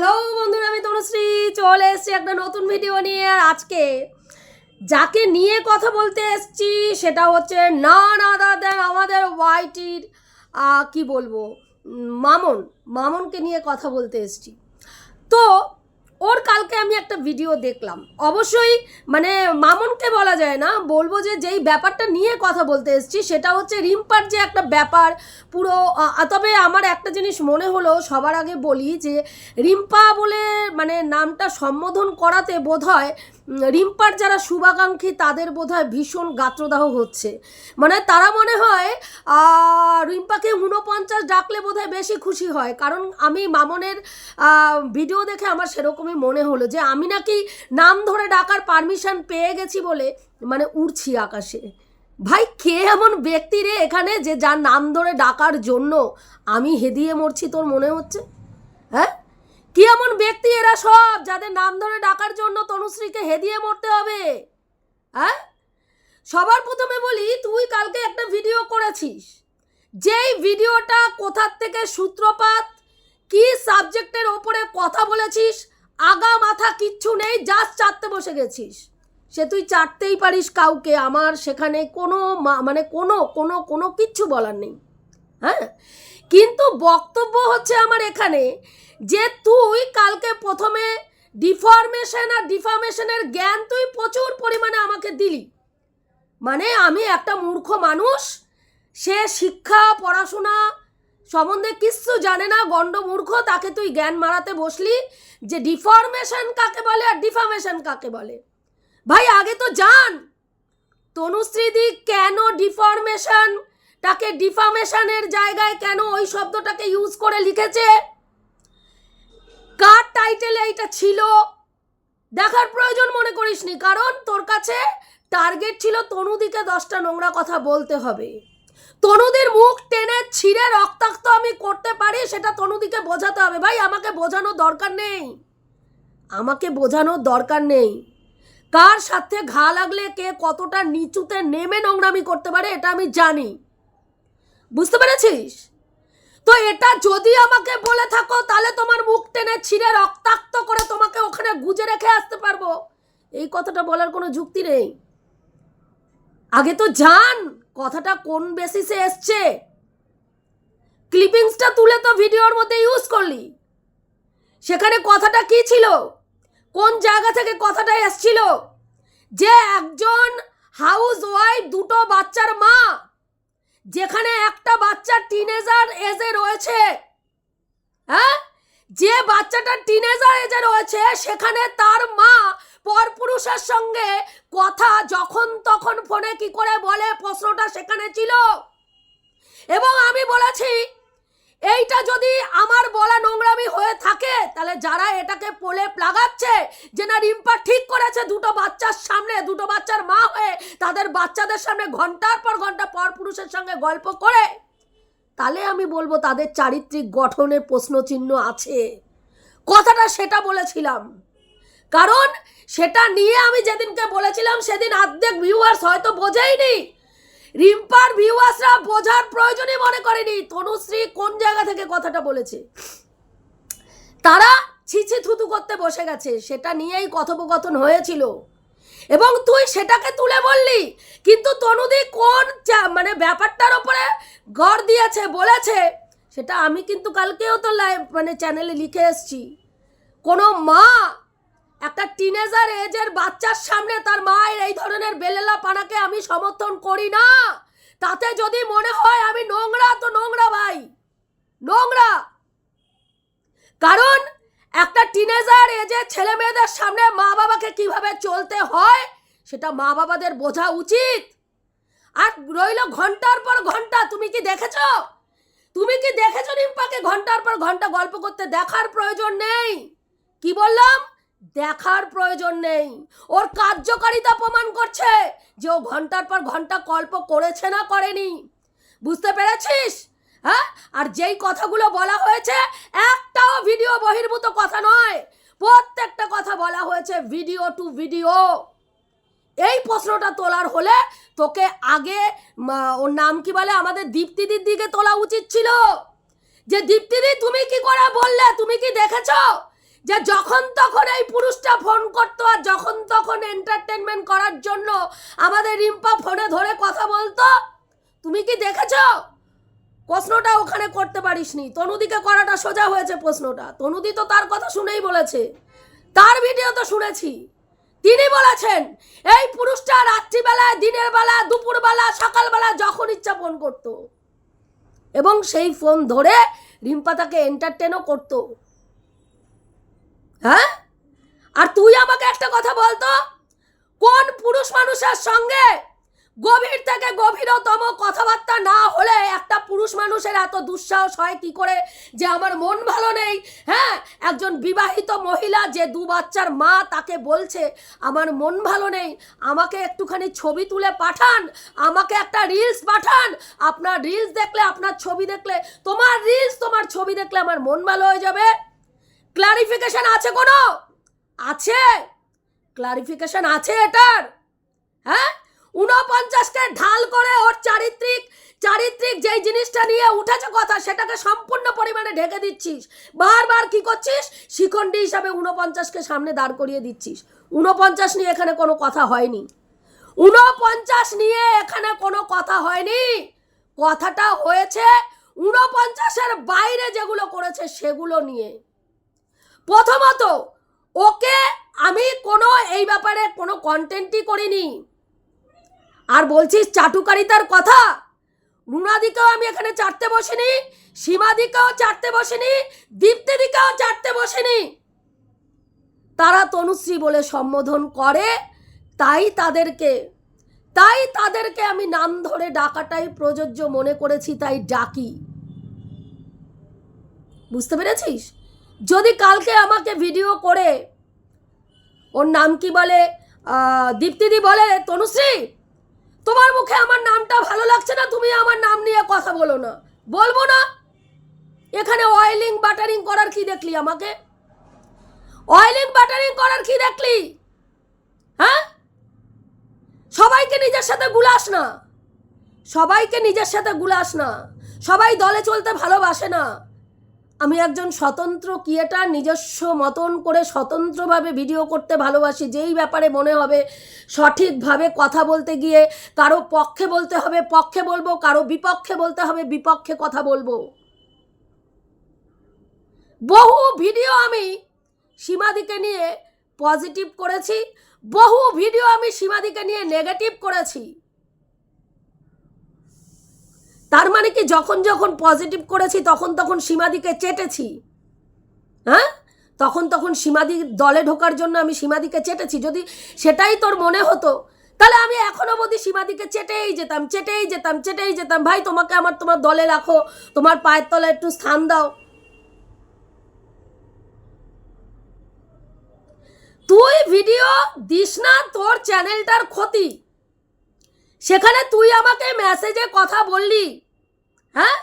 Hello বন্ধুরা, আমি তনুশ্রী। চলে এসছি একটা নতুন ভিডিও নিয়ে। আর আজকে যাকে নিয়ে কথা বলতে এসছি, সেটা হচ্ছে না না দেন আমাদের ওয়াইটির কি বলব মামন, মামনকে নিয়ে কথা বলতে এসছি। তো ওর কালকে আমি একটা ভিডিও দেখলাম। অবশ্যই মানে মামনকে বলা যায় না, বলব যে যেই ব্যাপারটা নিয়ে কথা বলতে এসেছি, সেটা হচ্ছে রিম্পার যে একটা ব্যাপার, পুরো তবে আমার একটা জিনিস মনে হলো, সবার আগে বলি যে রিম্পা বলে মানে নামটা সম্বোধন করাতে বোধ হয় রিম্পার যারা শুভাকাঙ্ক্ষী, তাদের বোধ হয় ভীষণ গাত্রদাহ হচ্ছে। মানে তারা মনে হয় রিম্পাকে ঊনপঞ্চাশ ডাকলে বোধ হয় বেশি খুশি হয়। কারণ আমি মামনের ভিডিও দেখে আমার সেরকমই মনে হলো যে আমি নাকি নাম ধরে ডাকার পারমিশন পেয়ে গেছি বলে মানে উড়ছি আকাশে। ভাই, কে এমন ব্যক্তি রে এখানে যে যার নাম ধরে ডাকার জন্য আমি হেদিয়ে মরছি তোর মনে হচ্ছে? হ্যাঁ? কি এমন ব্যক্তি এরা সব যাদের নাম ধরে ডাকার জন্য তনুশ্রীকে হেদিয়ে মরতে হবে? হ্যাঁ? সবার প্রথমে বলি, তুই কালকে একটা ভিডিও করেছিস। যেই ভিডিওটা কোথার থেকে সূত্রপাত, কি সাবজেক্টের ওপরে কথা বলেছিস, আগা মাথা কিচ্ছু নেই জাস্ট চাটতে বসে গেছিস। সে তুই চাটতেই পারিস কাউকে, আমার সেখানে কোনো মানে কোনো কোনো কোনো কিচ্ছু বলার নেই। হ্যাঁ? কিন্তু বক্তব্য হচ্ছে আমার এখানে যে তুই কালকে প্রথমে ডিফরমেশন আর ডিফরমেশনের জ্ঞান তুই প্রচুর পরিমাণে আমাকে দিলি। মানে আমি একটা মূর্খ মানুষ, সে শিক্ষা, পড়াশোনা সম্বন্ধে কিচ্ছু জানে না, গণ্ড মূর্খ, তাকে তুই জ্ঞান মারাতে বসলি যে ডিফরমেশন কাকে বলে আর ডিফামেশন কাকে বলে। ভাই, আগে তো জান, তনুশ্রীদি কেন ডিফরমেশন তাকে ডিফামেশনের জায়গায় কেন ওই শব্দটাকে ইউজ করে লিখেছে? কার টাইটেলে এইটা ছিল? দেখার প্রয়োজন মনে করিসনি, কারণ তোর কাছে টার্গেট ছিল তনুদিকে দশটা নোংরা কথা বলতে হবে। তনুদির মুখ টেনে ছিঁড়ে রক্তাক্ত আমি করতে পারি, সেটা তনুদিকে বোঝাতে হবে। ভাই, আমাকে বোঝানোর দরকার নেই। আমাকে বোঝানোর দরকার নেই। কার সাথে ঘা লাগলে, কে কতটা নিচুতে নেমে নোংরামি করতে পারে, এটা আমি জানি। বুঝতে পেরেছিস? তো এটা যদি আমাকে বলে থাকো, তাহলে তোমার মুখ টেনে ছিঁড়ে রক্তাক্ত করে তোমাকে ওখানে গুজে রেখে আসতে পারব। এই কথাটা বলার কোনো যুক্তি নেই। আগে তো জান কথাটা কোন বেসিসে এসছে। ক্লিপিংসটা তুলে তো ভিডিওর মধ্যে ইউজ করলি। সেখানে কথাটা কি ছিল? কোন জায়গা থেকে কথাটা এসছিল? যে একজন হাউস ওয়াইফ দুটো বাচ্চার মা যেখানে একটা বাচ্চা টিনেজার এজে রয়েছে হ্যাঁ? যে বাচ্চাটা টিনেজার এজে রয়েছে, সেখানে তার মা পরপুরুষের সঙ্গে কথা যখন তখন ফোনে কি করে বলে? প্রশ্নটা সেখানে ছিল। এবং আমি বলেছি এইটা যদি আমার বলা নোংরামি হয়ে থাকে, তাহলে যারা এটাকে পোলে প্লাগাচ্ছে যে না রিম্পা ঠিক করেছে দুটো বাচ্চার সামনে, দুটো বাচ্চার মা হয়ে, তাদের বাচ্চাদের সামনে ঘণ্টার পর ঘণ্টা পর পুরুষের সঙ্গে গল্প করে, তাহলে আমি বলব তাদের চারিত্রিক গঠনের প্রশ্নচিহ্ন আছে। কথাটা সেটা বলেছিলাম। কারণ সেটা নিয়ে আমি যেদিনকে বলেছিলাম, সেদিন অর্ধেক ভিউয়ার্স হয়তো বোঝেইনি। রিম্পার ভিউয়ার্সরা বোঝার প্রয়োজনই মনে করেনি। তনুশ্রী কোন জায়গা থেকে কথাটা বলেছে? তারা ছিছি থুতু করতে বসে গেছে, সেটা নিয়েই কথোপকথন হয়েছিল। এবং তুই সেটাকে তুলে বললি, কিন্তু তনুদি কোন মানে ব্যাপারটার ওপরে গড় দিয়েছে, বলেছে, সেটা আমি কিন্তু কালকেও তো লাইভ মানে চ্যানেলে লিখে এসেছি। কোনো মা একটা টিনেজার এজের বাচ্চার সামনে তার মায়ের এই ধরনের বেলেলা পানাকে আমি সমর্থন করি না। তাতে যদি মনে হয় আমি নোংরা, তো নোংরা ভাই। নোংরা। কারণ একটা টিনেজার এজের ছেলে মেয়েদের সামনে মা বাবাকে কীভাবে চলতে হয়, সেটা মা বাবাদের বোঝা উচিত। আর রইল ঘণ্টার পর ঘণ্টা, তুমি কি দেখেছ? তুমি কি দেখেছ রিম্পাকে ঘণ্টার পর ঘণ্টা গল্প করতে দেখার প্রয়োজন নেই? কি বললাম? দেখার প্রয়োজন নেই। ওর কার্যকারিতা প্রমাণ করছে যে ও ঘণ্টার পর ঘণ্টা কল্প করেছে না করেনি। বুঝতে পেরেছিস? হ্যাঁ? আর যেই কথাগুলো বলা হয়েছে, একটাও ভিডিও বহির্ভূত কথা নয়। প্রত্যেকটা কথা বলা হয়েছে ভিডিও টু ভিডিও এই প্রশ্নটা তোলার হলে তোকে আগে ওর নাম কি বলে? আমাদের দীপ্তিদির দিকে তোলা উচিত ছিল। যে দীপ্তিদি তুমি কি করে বললে? তুমি কি দেখেছ? যে যখন তখন এই পুরুষটা ফোন করতো আর যখন তখন এন্টারটেনমেন্ট করার জন্য আমাদের রিম্পা ফোনে ধরে কথা বলতো। তুমি কি দেখেছ? প্রশ্নটা ওখানে করতে পারিসনি। তনুদিকে করাটা সোজা হয়েছে প্রশ্নটা। তনুদি তো তার কথা শুনেই বলেছে। তার ভিডিও তো শুনেছি। তিনি বলেছেন, এই পুরুষটা রাত্রিবেলায়, দিনের বেলা, দুপুরবেলা, সকালবেলা যখন ইচ্ছা ফোন করত। এবং সেই ফোন ধরে রিম্পা তাকে এন্টারটেনও করত। হ্যাঁ? আর তুই আমাকে একটা কথা বলতো? কোন পুরুষ মানুষের সঙ্গে গভীর থেকে গভীরতম কথাবার্তা না হলে একটা পুরুষ মানুষের এত দুঃসাহস হয় কি করে যে আমার মন ভালো নেই? হ্যাঁ একজন বিবাহিত মহিলা যে দু বাচ্চার মা তাকে বলছে, আমার মন ভালো নেই, আমাকে একটুখানি ছবি তুলে পাঠান, আমাকে একটা রিলস পাঠান, আপনার রিলস দেখলে, আপনার ছবি দেখলে, তোমার রিলস তোমার ছবি দেখলে আমার মন ভালো হয়ে যাবে। ক্লারিফিকেশন আছে কোনো? আছে। ক্লারিফিকেশন আছে এটার। হ্যাঁ? উনপঞ্চাশকে ঢাল করে ওর চারিত্রিক চারিত্রিক যেই জিনিসটা নিয়ে উঠেছে কথা, সেটাকে সম্পূর্ণ পরিমাণে ঢেকে দিচ্ছিস। বারবার কি করছিস? শিখণ্ডী হিসাবে উনপঞ্চাশকে সামনে দাঁড় করিয়ে দিচ্ছিস। উনপঞ্চাশ নিয়ে এখানে কোনো কথা হয়নি। উনপঞ্চাশ নিয়ে এখানে কোনো কথা হয়নি। কথাটা হয়েছে উনপঞ্চাশের বাইরে যেগুলো করেছে সেগুলো নিয়ে। প্রথমত, ওকে আমি কোনো এই ব্যাপারে কোনো কন্টেন্টই করিনি। আর বলছিস চাটুকারিতার কথা? রুনাদিকেও আমি এখানে চাটতে বসিনি, সীমাদিকেও চাটতে বসিনি, দীপ্তিদিকেও চাটতে বসিনি। তারা তনুশ্রী বলে সম্বোধন করে, তাই তাদেরকে তাই তাদেরকে আমি নাম ধরে ডাকাটাই প্রযোজ্য মনে করেছি, তাই ডাকি। বুঝতে পেরেছিস? যদি কালকে আমাকে ভিডিও করে, ওর নাম কি বলে? দীপ্তিদি বলে, তনুশ্রী, তোমার মুখে আমার নামটা ভালো লাগছে না, তুমি আমার নাম নিয়ে কথা বলো না। বলব না। এখানে অয়েলিং বাটারিং করার কি দেখলি আমাকে? অয়েলিং বাটারিং করার কি দেখলি? হ্যাঁ? সবাইকে নিজের সাথে গুলাস না। সবাইকে নিজের সাথে গুলাস না। সবাই দলে চলতে ভালোবাসে না। আমি একজন স্বতন্ত্র ক্রিয়েটার, নিজস্ব মতন করে স্বতন্ত্রভাবে ভিডিও করতে ভালোবাসি। যেই ব্যাপারে মনে হবে, সঠিকভাবে কথা বলতে গিয়ে কারও পক্ষে বলতে হবে, পক্ষে বলব, কারও বিপক্ষে বলতে হবে, বিপক্ষে কথা বলব। বহু ভিডিও আমি সীমাদিকে নিয়ে পজিটিভ করেছি, বহু ভিডিও আমি সীমাদিকে নিয়ে নেগেটিভ করেছি। তার মানে কি যখন যখন পজিটিভ করেছি, তখন তখন সীমাদিকে চেটেছি? হ্যাঁ? তখন তখন সীমাদি দলে ঢোকার জন্য আমি সীমাদিকে চেটেছি। যদি সেটাই তোর মনে হতো, তাহলে আমি এখনও অবধি সীমাদিকে চেটেই যেতাম চেটেই যেতাম চেটেই যেতাম। ভাই, তোমাকে আমার, তোমার দলে রাখো, তোমার পায়ের তলায় একটু স্থান দাও। তুই ভিডিও দিস না, তোর চ্যানেলটার ক্ষতি। সেখানে তুই আমাকে মেসেজে কথা বললি। হ্যাঁ?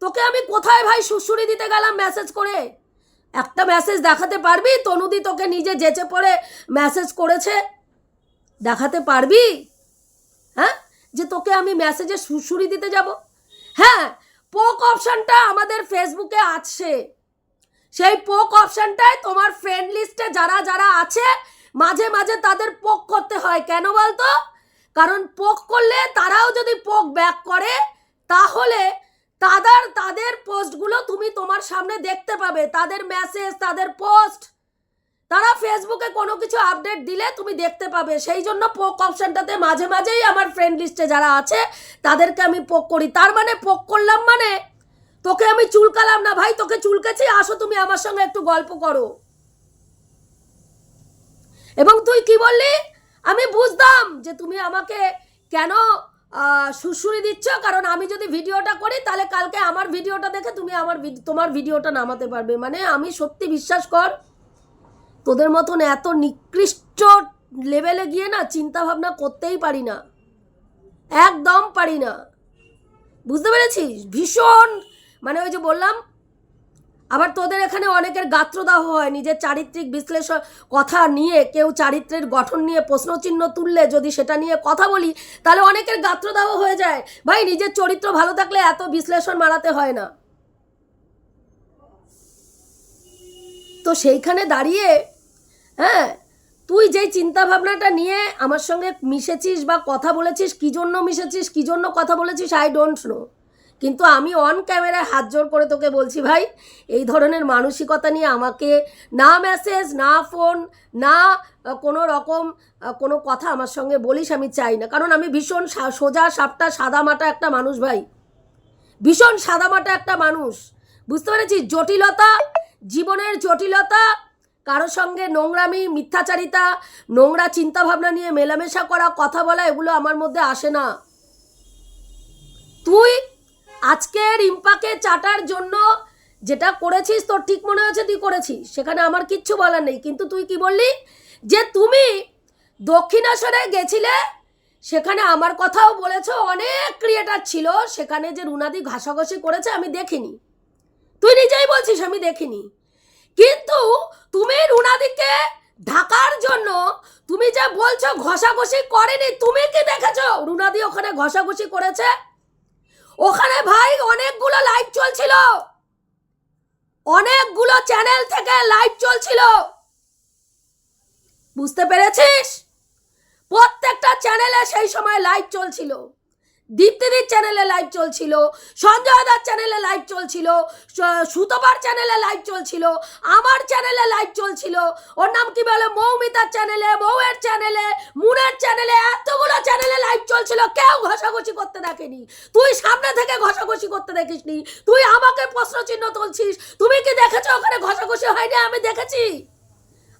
তোকে আমি কোথায় ভাই সুশুরি দিতে গেলাম মেসেজ করে? একটা মেসেজ দেখাতে পারবি? তনুদি তোকে নিজে যেচে পড়ে মেসেজ করেছে। দেখাতে পারবি? হ্যাঁ? যে তোকে আমি মেসেজে সুশুরি দিতে যাব। হ্যাঁ পোক অপশানটা আমাদের ফেসবুকে আছে। সেই পোক অপশানটায় তোমার ফ্রেন্ড লিস্টে যারা যারা আছে, মাঝে মাঝে তাদের পোক করতে হয়। কেন বলতো? কারণ পোক করলে তারাও যদি পোক ব্যাক করে, তাহলে তাদের তাদের পোস্টগুলো তুমি তোমার সামনে দেখতে পাবে। তাদের মেসেজ তাদের পোস্ট তারা ফেসবুকে কোনো কিছু আপডেট দিলে তুমি দেখতে পাবে। সেই জন্য পোক অপশানটাতে মাঝে মাঝেই আমার ফ্রেন্ড লিস্টে যারা আছে, তাদেরকে আমি পোক করি। তার মানে পোক করলাম মানে তোকে আমি চুলকালাম না। ভাই, তোকে চুলকেছি, আসো তুমি আমার সঙ্গে একটু গল্প করো। এবং তুই কি বললি? আমি বুঝতাম যে তুমি আমাকে কেন সুড়সুড়ি দিচ্ছ, কারণ আমি যদি ভিডিওটা করি, তাহলে কালকে আমার ভিডিওটা দেখে তুমি আমার তোমার ভিডিওটা নামাতে পারবে। মানে আমি সত্যি বিশ্বাস কর, তোদের মতন এত নিকৃষ্ট লেভেলে গিয়ে না চিন্তা ভাবনা করতেই পারি না। একদম পারি না। বুঝতে পেরেছিস? ভীষণ মানে ওই যে বললাম আবার তোদের এখানে অনেকের গাত্রদাহ হয়, নিজের চারিত্রিক বিশ্লেষণ, কথা নিয়ে, কেউ চারিত্রের গঠন নিয়ে প্রশ্নচিহ্ন তুললে যদি সেটা নিয়ে কথা বলি, তাহলে অনেকের গাত্রদাহ হয়ে যায়। ভাই, নিজের চরিত্র ভালো থাকলে এত বিশ্লেষণ মারাতে হয় না। তো সেইখানে দাঁড়িয়ে হ্যাঁ তুই যেই চিন্তা ভাবনাটা নিয়ে আমার সঙ্গে মিশেছিস বা কথা বলেছিস, কী জন্য মিশেছিস, কী জন্য কথা বলেছিস আই ডোন্ট নো কিন্তু আমি অন ক্যামেরায় হাত জোর করে তোকে বলছি, ভাই, এই ধরনের মানসিকতা নিয়ে আমাকে না মেসেজ না ফোন না কোনো রকম কোনো কথা আমার সঙ্গে বলিস আমি চাই না। কারণ আমি ভীষণ সোজা, সাপটা, সাদামাটা একটা মানুষ, ভাই। ভীষণ সাদামাটা একটা মানুষ। বুঝতে পেরেছিস? জটিলতা, জীবনের জটিলতা, কারোর সঙ্গে নোংরামি, মিথ্যাচারিতা, নোংরা চিন্তাভাবনা নিয়ে মেলামেশা করা, কথা বলা, এগুলো আমার মধ্যে আসে না। তুই আজকে রিম্পাকে চাটার জন্য যেটা করেছিস, তোর ঠিক মনে হচ্ছে তুই করেছিস? সেখানে আমার কিচ্ছু বলার নেই। কিন্তু তুই কি বললি? যে তুমি দক্ষিণেশ্বরে গেছিলে, সেখানে আমার কথাও বলেছ, অনেক ক্রিয়েটার ছিল, সেখানে যে রুনাদি ঘাসাঘষি করেছে আমি দেখিনি। তুই নিজেই বলছিস আমি দেখিনি। কিন্তু তুমি রুনাদিকে ঢাকার জন্য তুমি যে বলছো ঘষাঘষি করেনি, তুমি কি দেখেছ? রুনাদি ওখানে ঘষাঘষি করেছে ওখানে ভাই অনেকগুলো লাইভ চলছিল। অনেকগুলো চ্যানেল থেকে লাইভ চলছিল। বুঝতে পেরেছিস? প্রত্যেকটা চ্যানেলে সেই সময় লাইভ চলছিল। দীপ্তিদির চ্যানেলে লাইভ চলছিল, সঞ্জয় দার চ্যানেলে লাইভ চলছিল সুতপার চ্যানেলে লাইভ চলছিল, আমার চ্যানেলে লাইভ চলছিল, ওর নাম কি বলে? মৌমিতার চ্যানেলে মৌয়ের চ্যানেলে মুনের চ্যানেলে এতগুলো চ্যানেলে লাইভ চলছিল, কেউ ঘষাঘষি করতে দেখেনি। তুই সামনে থেকে ঘষাঘষি করতে দেখিসনি। তুই আমাকে প্রশ্ন চিহ্ন তুলছিস। তুমি কি দেখেছ ওখানে ঘষাঘষি হয়নি? আমি দেখেছি।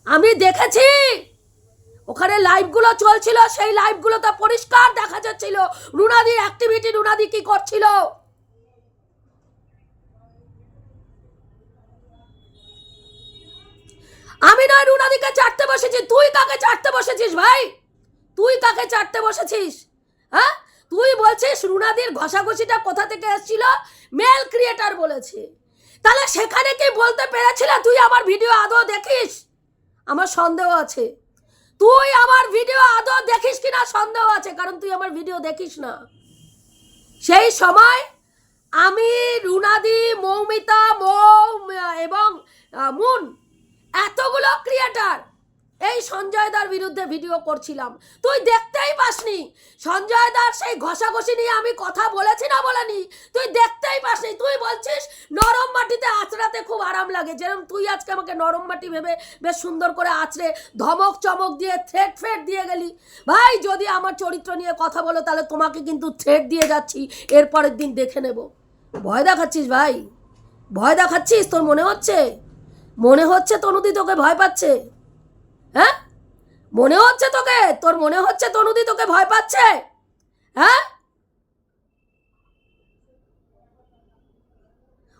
আমি দেখেছি। ওখানে লাইভগুলো চলছিল, সেই লাইভগুলোতে পরিষ্কার দেখা যাচ্ছিল। রুনাদির অ্যাক্টিভিটি রুনাদি কি করছিল? আমি নয় রুনাদিকে চাটতে বসেছি, তুই কাকে চাটতে বসেছিস ভাই? তুই কাকে চাটতে বসেছিস? হ্যাঁ? তুই বলছিস রুনাদির ঘষাঘষিটা কোথা থেকে এসেছিল? মেল ক্রিয়েটার বলেছে। তাহলে সেখানে কি বলতে পেরেছিলে তুই আমার ভিডিও আদৌ দেখিস? আমার সন্দেহ আছে। তুই আমার ভিডিও আদৌ দেখিস কি না সন্দেহ আছে, কারণ তুই আমার ভিডিও দেখিস না। সেই সময় আমি, রুনাদি, মৌমিতা, মৌ, এবং মুন, এতগুলো ক্রিয়েটার এই সঞ্জয় দার বিরুদ্ধে ভিডিও করছিলাম। তুই দেখতেই পাসনি। সঞ্জয় দার সেই ঘষাঘষি নিয়ে আমি কথা বলেছি না বলেনি? তুই দেখতেই পাসনি। তুই বলছিস নরম মাটিতে আঁচড়াতে খুব আরাম লাগে। যেরকম তুই আজকে আমাকে নরম মাটি ভেবে বেশ সুন্দর করে আঁচড়ে ধমক চমক দিয়ে থ্রেট ফ্রেট দিয়ে গেলি। ভাই, যদি আমার চরিত্র নিয়ে কথা বলো, তাহলে তোমাকে কিন্তু থ্রেট দিয়ে যাচ্ছি। এরপরের দিন দেখে নেব। ভয় দেখাচ্ছিস ভাই? ভয় দেখাচ্ছিস তোর মনে হচ্ছে? মনে হচ্ছে তনুদি তোকে ভয় পাচ্ছে? হ্যাঁ? মনে হচ্ছে তোকে? তোর মনে হচ্ছে তনুদি তোকে ভয় পাচ্ছে? হ্যাঁ?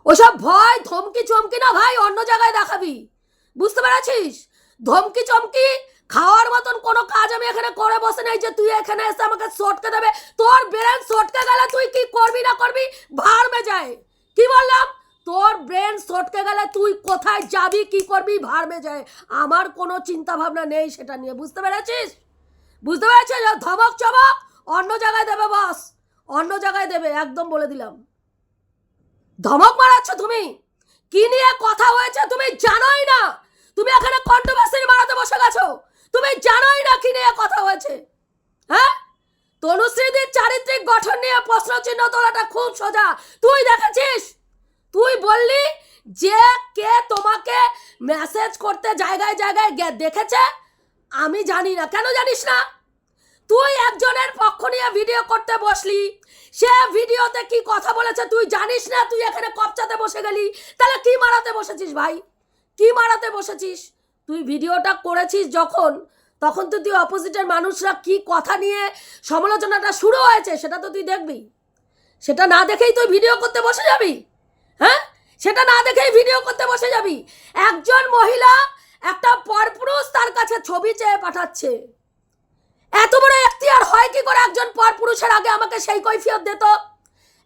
ওসব ভয়, ধমকি, চমকি না ভাই, অন্য জায়গায় দেখাবি। বুঝতে পেরেছিস? ধমকি, চমকি খাওয়ার মতন কোনো কাজ আমি এখানে করে বসে নাই যে তুই এখানে এসে আমাকে সটকে দেবে। তোর ব্রেন সটকে গেলে তুই কি করবি না করবি? ভাড় মে যায় কি বললাম? তোর ব্রেন সটকে গেলে তুই কোথায় যাবি, কি করবি মে যায় আমার কোনো চিন্তা ভাবনা নেই সেটা নিয়ে, বুঝতে পেরেছিস? বুঝতে পেরেছিস? ধমক, চমক? অন্য জায়গায় দেবে বস অন্য জায়গায় দেবে, একদম বলে দিলাম। ধমক মারাচ্ছ তুমি? কি নিয়ে কথা হয়েছে তুমি জানোই না। তুমি এখানে কন্ট্রোভার্সি মারাতে বসে গেছো। তুমি জানোই না কি নিয়ে কথা হয়েছে। হ্যাঁ? তনুশ্রীদের চারিত্রিক গঠন নিয়ে প্রশ্ন চিহ্ন তোলাটা খুব সোজা। তুই দেখেছিস? যে কে তোমাকে মেসেজ করতে জায়গায় জায়গায় দেখেছে, আমি জানি না। কেন জানিস না? তুই একজনের পক্ষ নিয়ে ভিডিও করতে বসলি, সে ভিডিওতে কি কথা বলেছে তুই জানিস না? তুই এখানে কপচাতে বসে গেলি। তাহলে কি মারাতে বসেছিস ভাই? কি মারাতে বসেছিস? তুই ভিডিওটা করেছিস যখন, তখন তো তুই অপোজিটের মানুষরা কি কথা নিয়ে সমালোচনাটা শুরু হয়েছে, সেটা তো তুই দেখবি। সেটা না দেখেই তুই ভিডিও করতে বসে যাবি? হ্যাঁ? সেটা না দেখেই ভিডিও করতে বসে যাবি। একজন মহিলা একটা পরপুরুষ তার কাছে ছবি চেয়ে পাঠাচ্ছে। এত বড় এখতিয়ার হয় কি করে একজন পরপুরুষের আগে আমাকে সেই কৈফিয়ত দিত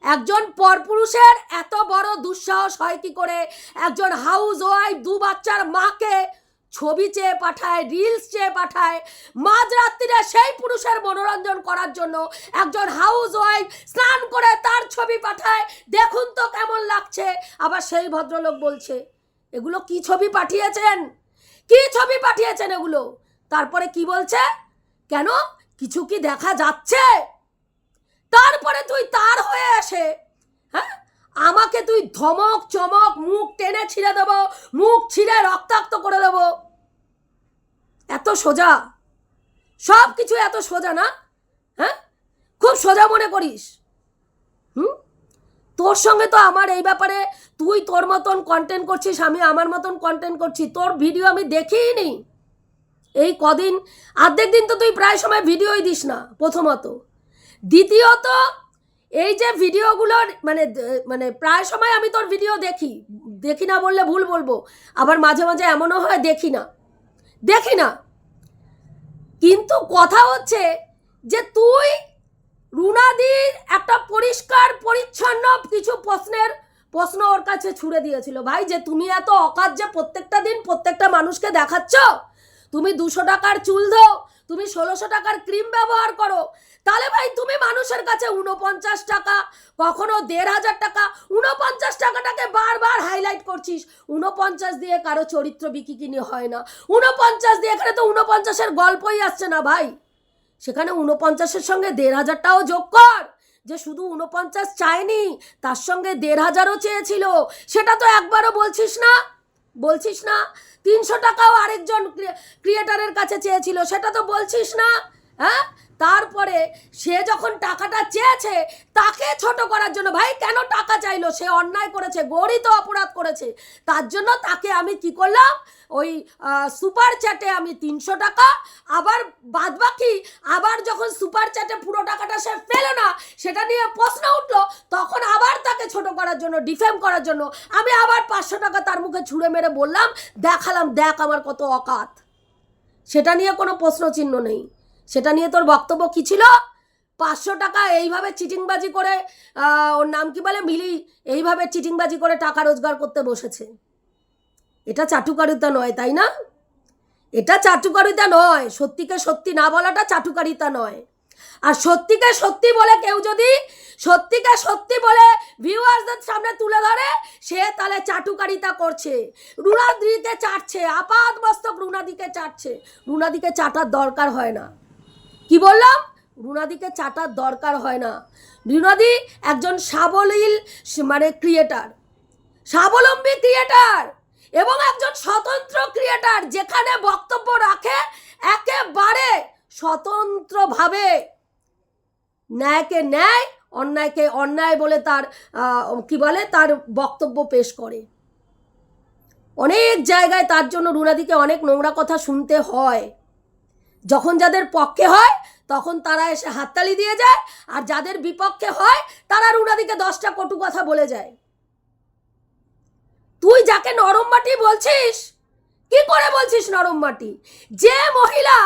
একজন পরপুরুষের এত বড় দুঃসাহস হয় কি করে? একজন হাউস ওয়াইফ দু বাচ্চার মাকে ছবি চেয়ে পাঠায় রিলস চেয়ে পাঠায়, মাঝরাত্রিরে সেই পুরুষের মনোরঞ্জন করার জন্য একজন হাউস ওয়াইফ স্নান করে তার ছবি পাঠায়। দেখুন তো কেমন লাগছে। আবার সেই ভদ্রলোক বলছে, এগুলো কি ছবি পাঠিয়েছেন? কি ছবি পাঠিয়েছেন এগুলো? তারপরে কি বলছে? কেন? কিছু কি দেখা যাচ্ছে? তারপরে তুই তার হয়ে আসে। হ্যাঁ? আমাকে তুই ধমক, চমক, মুখ টেনে ছিঁড়ে দেবো, মুখ ছিঁড়ে রক্তাক্ত করে দেবো। এত সোজা? সব কিছু এত সোজা না? হ্যাঁ? খুব সোজা মনে করিস। হুম? তোর সঙ্গে তো আমার এই ব্যাপারে তুই তোর মতন কন্টেন্ট করছিস, আমি আমার মতন কন্টেন্ট করছি। তোর ভিডিও আমি দেখিই নি এই কদিন অর্ধেক দিন তো তুই প্রায় সময় ভিডিওই দিস না, প্রথমত। দ্বিতীয়ত এই যে ভিডিওগুলোর মানে মানে প্রায় সময় আমি তোর ভিডিও দেখি। দেখি না বললে ভুল বলব। আবার মাঝে মাঝে এমনও হয় দেখি না। দেখি না। কিন্তু কথা হচ্ছে যে তুই রুনাদির একটা পরিষ্কার, পরিচ্ছন্ন কিছু প্রশ্নের, প্রশ্ন ওর কাছে ছুড়ে দিয়েছিল। ভাই, যে তুমি এত অকাজ যে প্রত্যেকটা দিন প্রত্যেকটা মানুষকে দেখাচ্ছ? তুমি দুশো টাকার চুল দো তুমি ষোলোশো টাকার ক্রিম ব্যবহার করো। তাহলে ভাই তুমি মানুষের কাছে উনপঞ্চাশ টাকা, কখনো দেড় হাজার টাকা উনপঞ্চাশ টাকাটাকে বারবার হাইলাইট করছিস। উনপঞ্চাশ দিয়ে কারও চরিত্র বিকিকিনি হয় না। উনপঞ্চাশ দিয়ে এখানে তো উনপঞ্চাশের গল্পই আসছে না ভাই। সেখানে উনপঞ্চাশের সঙ্গে দেড় হাজারটাও যোগ কর। যে শুধু উনপঞ্চাশ চায়নি, তার সঙ্গে দেড় হাজারও চেয়েছিল। সেটা তো একবারও বলছিস না? বলছিস না? তিনশো টাকাও আরেকজন ক্রিয়েটারের কাছে চেয়েছিল, সেটা তো বলছিস না? হ্যাঁ? তারপরে সে যখন টাকাটা চেয়েছে, তাকে ছোট করার জন্য, ভাই, কেন টাকা চাইলো? সে অন্যায় করেছে গরিত অপরাধ করেছে। তার জন্য তাকে আমি কি করলাম? ওই সুপার চ্যাটে আমি তিনশো টাকা, আবার বাদ বাকি আবার যখন সুপার চ্যাটে পুরো টাকাটা সে পেল না, সেটা নিয়ে প্রশ্ন উঠল, তখন আবার তাকে ছোট করার জন্য ডিফেম করার জন্য, আমি আবার পাঁচশো টাকা তার মুখে ছুঁড়ে মেরে বললাম, দেখালাম, দেখ আমার কত অকাত। সেটা নিয়ে কোনো প্রশ্ন চিহ্ন নেই। সেটা নিয়ে তোর বক্তব্য কী ছিল? পাঁচশো টাকা এইভাবে চিটিংবাজি করে ওর নাম কি বলে? মিলি এইভাবে চিটিংবাজি করে টাকা রোজগার করতে বসেছে। এটা চাটুকারিতা নয়, তাই না? এটা চাটুকারিতা নয়। সত্যিকে সত্যি না বলাটা চাটুকারিতা নয়। আর সত্যিকে সত্যি বলে কেউ যদি সত্যিকে সত্যি বলে ভিউয়ার্সদের সামনে তুলে ধরে, সে তাহলে চাটুকারিতা করছে। রুনাদিকে চাটছে, আপাত মস্তক রুনাদিকে চাটছে। রুনাদিকে চাটার দরকার হয় না। কি বললাম? রুনাদিকে চাটার দরকার হয় না। রুনাদি একজন সাবলীল মানে ক্রিয়েটার স্বাবলম্বী ক্রিয়েটার এবং একজন স্বতন্ত্র ক্রিয়েটার যেখানে বক্তব্য রাখে একেবারে স্বতন্ত্রভাবে। ন্যায়কে ন্যায়, অন্যায়কে অন্যায় বলে তার কি বলে, তার বক্তব্য পেশ করে। অনেক জায়গায় তার জন্য রুনাদিকে অনেক নোংরা কথা শুনতে হয়। যখন যাদের পক্ষে হয়, তখন তারা এসে হাততালি দিয়ে যায়, আর যাদের বিপক্ষে হয়, তারা রুনাদিকে দশটা কটু কথা বলে যায়। তুই যাকে নরম মাটি বলছিস, কি করে বলছিস নরম মাটি? যে মহিলা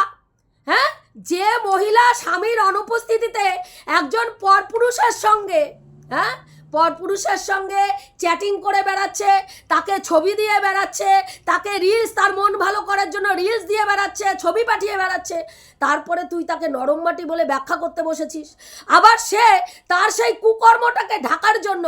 হ্যাঁ যে মহিলা স্বামীর অনুপস্থিতিতে একজন পরপুরুষের সঙ্গে হ্যাঁ পরপুরুষের সঙ্গে চ্যাটিং করে বেড়াচ্ছে, তাকে ছবি দিয়ে বেড়াচ্ছে, তাকে রিলস তার মন ভালো করার জন্য রিলস দিয়ে বেড়াচ্ছে, ছবি পাঠিয়ে বেড়াচ্ছে। তারপরে তুই তাকে নরম মাটি বলে ব্যাখ্যা করতে বসেছিস। আবার সে তার সেই কুকর্মটাকে ঢাকার জন্য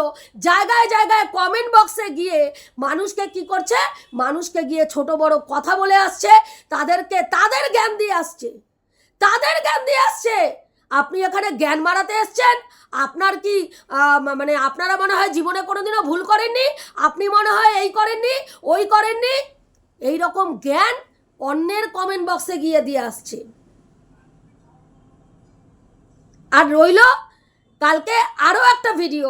জায়গায় জায়গায় কমেন্ট বক্সে গিয়ে মানুষকে কি করছে? মানুষকে গিয়ে ছোট বড় কথা বলে আসছে, তাদেরকে তাদের জ্ঞান দিয়ে আসছে। তাদের জ্ঞান দিয়ে আসছে। আপনি এখানে জ্ঞান মারাতে এসছেন? আপনার কি মানে আপনারা মনে হয় জীবনে কোনোদিনও ভুল করেননি? আপনি মনে হয় এই করেননি, ওই করেননি? এই রকম জ্ঞান অন্যের কমেন্ট বক্সে গিয়ে দিয়ে আসছে। আর রইল কালকে আরও একটা ভিডিও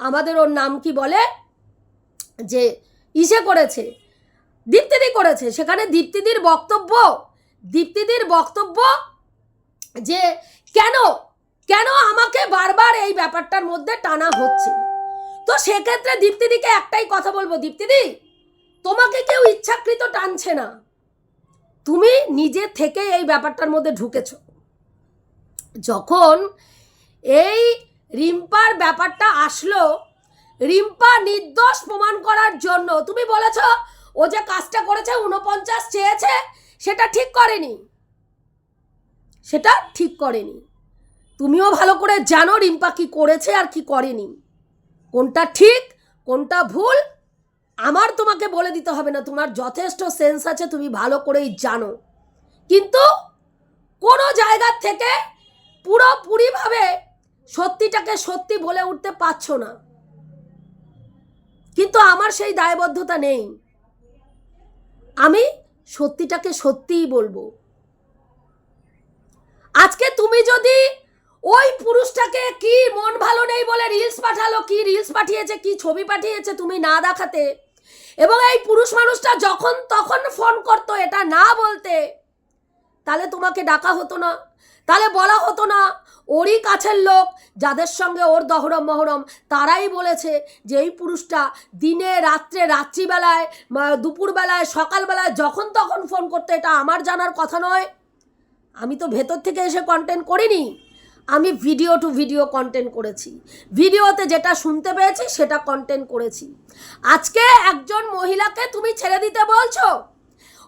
আমাদের ওর নাম কি বলে? যে ইসে করেছে, দীপ্তিদি করেছে, সেখানে দীপ্তিদির বক্তব্য দীপ্তিদির বক্তব্য যে কেন? কেন আমাকে বারবার এই ব্যাপারটার মধ্যে টানা হচ্ছে? তো সেক্ষেত্রে দীপ্তিদিকে একটাই কথা বলব, দীপ্তিদি, তোমাকে কেউ ইচ্ছাকৃত টানছে না। তুমি নিজে থেকে এই ব্যাপারটার মধ্যে ঢুকেছো। যখন এই রিম্পার ব্যাপারটা আসলো, রিম্পা নির্দোষ প্রমাণ করার জন্য, তুমি বলেছ, ও যে কাজটা করেছে উনপঞ্চাশ চেয়েছে, সেটা ঠিক করেনি। সেটা ঠিক করেনি। তুমিও ভালো করে জানো রিম্পা কি করেছে আর কি করেনি। কোনটা ঠিক, কোনটা ভুল, আমার তোমাকে বলে দিতে হবে না। তোমার যথেষ্ট সেন্স আছে, তুমি ভালো করেই জানো। কিন্তু কোনো জায়গার থেকে পুরোপুরিভাবে সত্যিটাকে সত্যি বলে উঠতে পারছ না। কিন্তু আমার সেই দায়বদ্ধতা নেই। আমি সত্যিটাকে সত্যিই বলব। আজকে তুমি যদি ওই পুরুষটাকে কি মন ভালো নেই বলে রিলস পাঠালো, কি রিলস পাঠিয়েছে, কি ছবি পাঠিয়েছে তুমি না দেখাতে, এবং এই পুরুষ মানুষটা যখন তখন ফোন করতো এটা না বলতে, তাহলে তোমাকে ডাকা হতো না। তাহলে বলা হতো না, ওরই কাছের লোক যাদের সঙ্গে ওর দহরম মহরম, তারাই বলেছে যে এই পুরুষটা দিনে রাত্রে রাত্রিবেলায় দুপুরবেলায়, সকালবেলায় যখন তখন ফোন করতে, এটা আমার জানার কথা নয়। আমি তো ভেতর থেকে এসে কন্টেন্ট করিনি। আমি ভিডিও টু ভিডিও কন্টেন্ট করেছি। ভিডিওতে যেটা শুনতে পেয়েছি, সেটা কন্টেন্ট করেছি। আজকে একজন মহিলাকে তুমি ছেড়ে দিতে বলছো?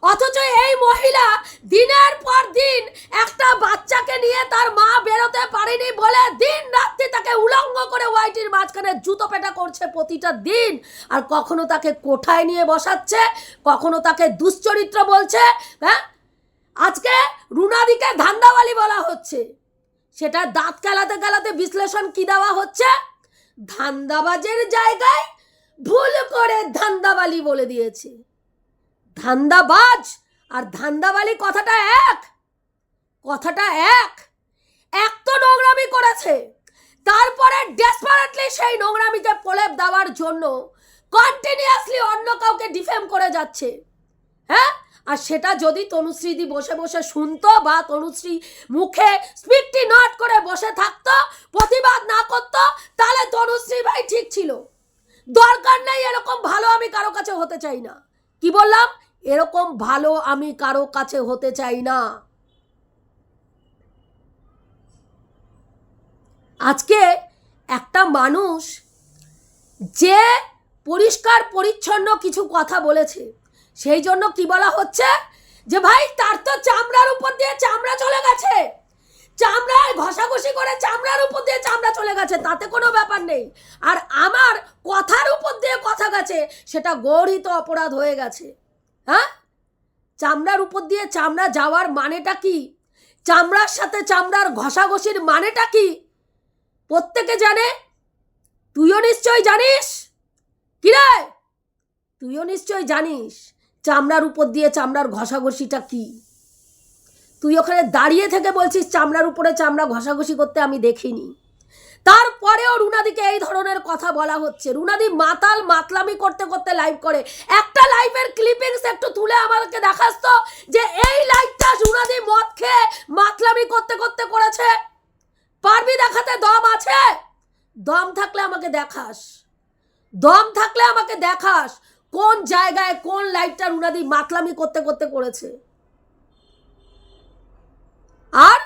অথচ এই মহিলা দিনের পর দিন একটা বাচ্চাকে নিয়ে তার মা বেরোতে পারেনি বলে দিন রাত্রি তাকে উলঙ্গ করে ওয়াইটির মাঝখানে জুতো পেটা করছে প্রতিটা দিন। আর কখনো তাকে কোঠায় নিয়ে বসাচ্ছে, কখনো তাকে দুশ্চরিত্র বলছে হ্যাঁ? আজকে রুনাদিকে ধান্দাওয়ালি বলা হচ্ছে। সেটা দাঁত খেলাতে খেলাতে বিশ্লেষণ কি দেওয়া হচ্ছে? ধান্দাবাজের জায়গায় ভুল করে ধান্দাবালি বলে দিয়েছে। ধান্দাবাজ আর ধান্দাবালি কথাটা এক। কথাটা এক। এক তো নোংরামি করেছে। তারপরে ডেসপারেটলি সেই নোংরামিকে প্রলেপ দেওয়ার জন্য কন্টিনিউয়াসলি অন্য কাউকে ডিফেম করে যাচ্ছে। হ্যাঁ? আর সেটা যদি তনুশ্রীদি বসে বসে শুনতো বা তনুশ্রী মুখে স্পিকটি নট করে বসে থাকতো, প্রতিবাদ না করতো, তাহলে তনুশ্রী ভাই ঠিক ছিল। দরকার নেই এরকম ভালো আমি কারও কাছে হতে চাই না। কি বললাম? এরকম ভালো আমি কারও কাছে হতে চাই না। আজকে একটা মানুষ যে পরিষ্কার পরিচ্ছন্ন কিছু কথা বলেছে সেই জন্য কি বলা হচ্ছে? যে ভাই, তার তো চামড়ার উপর দিয়ে চামড়া চলে গেছে। চামড়ায় ঘষাঘষি করে চামড়ার উপর দিয়ে চামড়া চলে গেছে, তাতে কোনো ব্যাপার নেই। আর আমার কথার উপর দিয়ে কথা গেছে, সেটা গৌরহিত অপরাধ হয়ে গেছে। হ্যাঁ? চামড়ার উপর দিয়ে চামড়া যাওয়ার মানেটা কি? চামড়ার সাথে চামড়ার ঘষাঘষির মানেটা কি? প্রত্যেকে জানে? তুইও নিশ্চয় জানিস? কি রে? তুইও নিশ্চয় জানিস? চামড়ার উপর দিয়ে চামড়ার ঘষাঘষিটা কি? তুই ওখানে দাঁড়িয়ে থেকে বলছিস চামড়ার উপরে চামড়া ঘষাঘষি করতে আমি দেখিনি। তারপরেও রুনাদিকে এই ধরনের কথা বলা হচ্ছে। রুনাদি মাতাল মাতলামি করতে করতে লাইভ করে। একটা লাইভের ক্লিপিংস একটু তুলে আমাকে দেখাস তো যে এই লাইভটা রুনাদি মদ খেয়ে মাতলামি করতে করতে করেছে। পারবি দেখাতে? দম আছে? দম থাকলে আমাকে দেখাস। দম থাকলে আমাকে দেখাস। কোন জায়গায় কোন লাইভটা রুনাদি মাতলামি করতে করতে করেছে? আর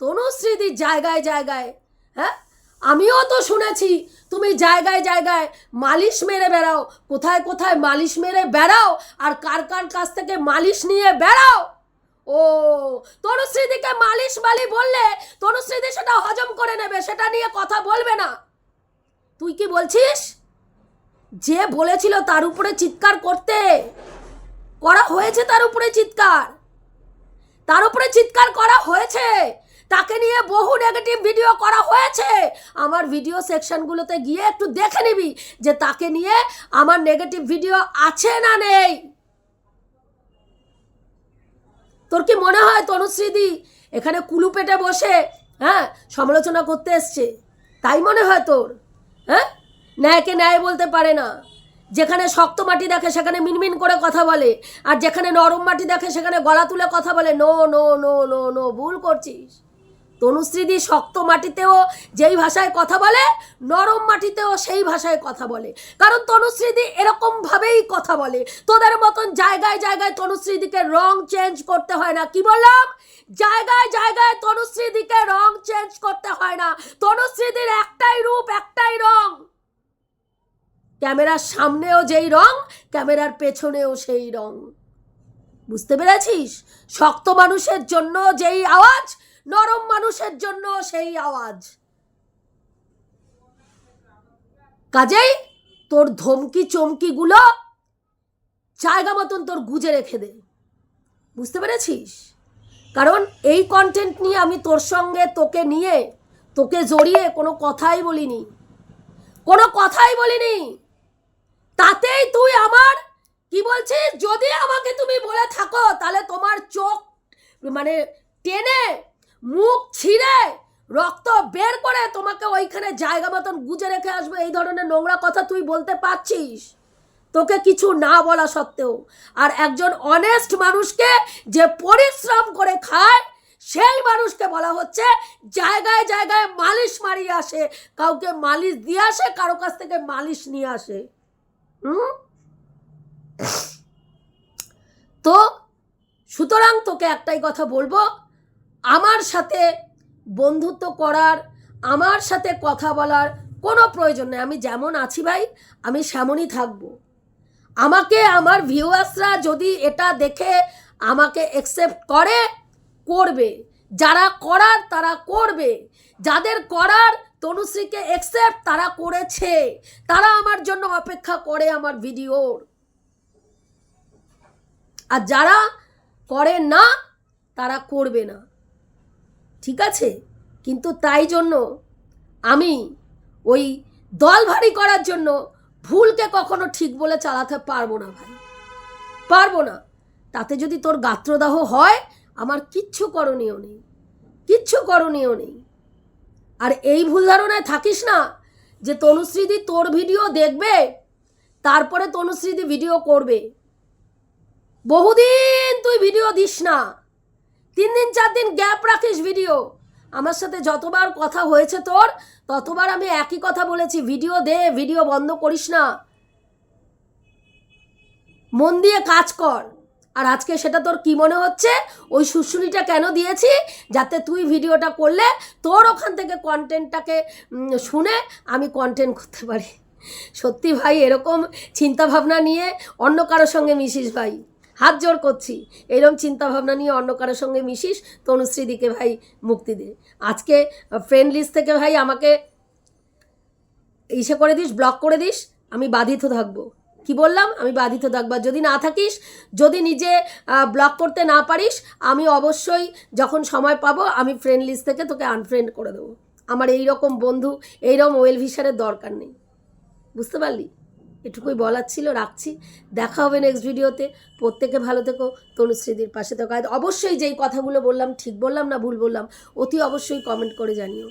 তনুশ্রীদির জায়গায় জায়গায় হ্যাঁ? আমিও তো শুনেছি, তুমি জায়গায় জায়গায় মালিশ মেরে বেড়াও। কোথায় কোথায় মালিশ মেরে বেড়াও আর কার কার কাছ থেকে মালিশ নিয়ে বেড়াও? ও, তনুশ্রীদিকে মালিশ মালি বললে তনুশ্রীদি সেটা হজম করে নেবে, সেটা নিয়ে কথা বলবে না। তুই কি বলছিস? যে বলেছিল তার উপরে চিৎকার করতে, করা হয়েছে তার উপরে চিৎকার। তার উপরে চিৎকার করা হয়েছে। তাকে নিয়ে বহু নেগেটিভ ভিডিও করা হয়েছে। আমার ভিডিও সেকশনগুলোতে গিয়ে একটু দেখে নিবি যে তাকে নিয়ে আমার নেগেটিভ ভিডিও আছে না নেই। তোর কি মনে হয় তনুশ্রীদি এখানে কুলু পেটে বসে হ্যাঁ সমালোচনা করতে এসছে? তাই মনে হয় তোর হ্যাঁ? ন্যায়কে ন্যায় বলতে পারে না। যেখানে শক্ত মাটি দেখে সেখানে মিনমিন করে কথা বলে, আর যেখানে নরম মাটি দেখে সেখানে গলা তুলে কথা বলে, no no no no no, ভুল করছিস। তনুশ্রীদি শক্ত মাটিতেও যেই ভাষায় কথা বলে, নরম মাটিতেও সেই ভাষায় কথা বলে। কারণ তনুশ্রীদি এরকমভাবেই কথা বলে। তোদের মতন জায়গায় জায়গায় তনুশ্রীদিকে রং চেঞ্জ করতে হয় না। কি বললাম? জায়গায় জায়গায় তনুশ্রীদিকে রং চেঞ্জ করতে হয় না। তনুশ্রীদির একটাই রূপ, একটাই রং। ক্যামেরার সামনেও যেই রং, ক্যামেরার পেছনেও সেই রং। বুঝতে পেরেছিস? শক্ত মানুষের জন্য যেই আওয়াজ, নরম মানুষের জন্য সেই আওয়াজ। কাজেই তোর ধমকি, চমকিগুলো জায়গা মতন তোর গুজে রেখে দে। বুঝতে পেরেছিস? কারণ এই কন্টেন্ট নিয়ে আমি তোর সঙ্গে, তোকে নিয়ে, তোকে জড়িয়ে কোনো কথাই বলিনি। কোনো কথাই বলিনি! তাতেই তুই আমার, কি বলছিস? যদি আমাকে তুমি বলে থাকো, তাহলে তোমার চোখ মানে টেনে মুখ ছিঁড়ে রক্ত বের করে তোমাকে ওইখানে জায়গা মতন গুজে রেখে আসবে। এই ধরনের নোংরা কথা তুই বলতে পারছিস? তোকে কিছু না বলা সত্ত্বেও। আর একজন অনেস্ট মানুষকে যে পরিশ্রম করে খায়, সেই মানুষকে বলা হচ্ছে জায়গায় জায়গায় মালিশ মারিয়ে আসে। কাউকে মালিশ দিয়ে আসে, কারও কাছ থেকে মালিশ নিয়ে আসে। তো সুতরাং তোকে একটাই কথা বলব, আমার সাথে বন্ধুত্ব করার, আমার সাথে কথা বলার কোনো প্রয়োজন নেই। আমি যেমন আছি ভাই, আমি সেমনই থাকব। আমাকে, আমার ভিউয়ার্সরা যদি এটা দেখে আমাকে একসেপ্ট করে, করবে। যারা করার, তারা করবে। যাদের করার তনুশ্রীকে একসেপ্ট তারা করেছে। তারা আমার জন্য অপেক্ষা করে আমার ভিডিওর। আর যারা করে না, তারা করবে না। ঠিক আছে? কিন্তু তাই জন্য আমি ওই দল ভারী করার জন্য ভুলকে কখনো ঠিক বলে চালাতে পারব না ভাই। পারব না। তাতে যদি তোর গাত্রদাহ হয়, আমার কিচ্ছু করণীয় নেই। কিচ্ছু করণীয় নেই। আর এই ভুল ধারণায় থাকিস না যে তনুশ্রীদি তোর ভিডিও দেখবে, তারপরে তনুশ্রীদি ভিডিও করবে। বহুদিন তুই ভিডিও দিস না। তিন দিন, চার দিন গ্যাপ রাখিস ভিডিও। আমার সাথে যতবার কথা হয়েছে তোর, ততবার আমি একই কথা বলেছি, ভিডিও দে, ভিডিও বন্ধ করিস না। মন দিয়ে কাজ কর। আর আজকে সেটা তোর কি মনে হচ্ছে? ওই শুশুনিটা কেন দিয়েছি? যাতে তুই ভিডিওটা করলে তোর ওখান থেকে কন্টেন্টটাকে শুনে আমি কন্টেন্ট করতে পারি। সত্যি ভাই, এরকম চিন্তাভাবনা নিয়ে অন্য কারোর সঙ্গে মিশিস ভাই। হাত জোর করছি। এরকম চিন্তাভাবনা নিয়ে অন্য কারোর সঙ্গে মিশিস তনুশ্রীদিকে ভাই মুক্তি দে। আজকে ফ্রেন্ড লিস্ট থেকে ভাই আমাকে ইসে করে দিস ব্লক করে দিস, আমি বাধিত থাকব। কি বললাম? আমি বাধিত থাকব আর যদি না থাকিস, যদি নিজে ব্লক করতে না পারিস, আমি অবশ্যই যখন সময় পাবো, আমি ফ্রেন্ড লিস্ট থেকে তোকে আনফ্রেন্ড করে দেবো। আমার এই রকম বন্ধু এইরকম ওয়েল ভিসারের দরকার নেই। বুঝতে পারলি? এটুকুই বলার ছিল, রাখছি। দেখা হবে নেক্সট ভিডিওতে প্রত্যেকে ভালো থেকো। তনুশ্রীদির পাশে থেকো। অবশ্যই যেই কথাগুলো বললাম, ঠিক বললাম না ভুল বললাম, অতি অবশ্যই কমেন্ট করে জানিও।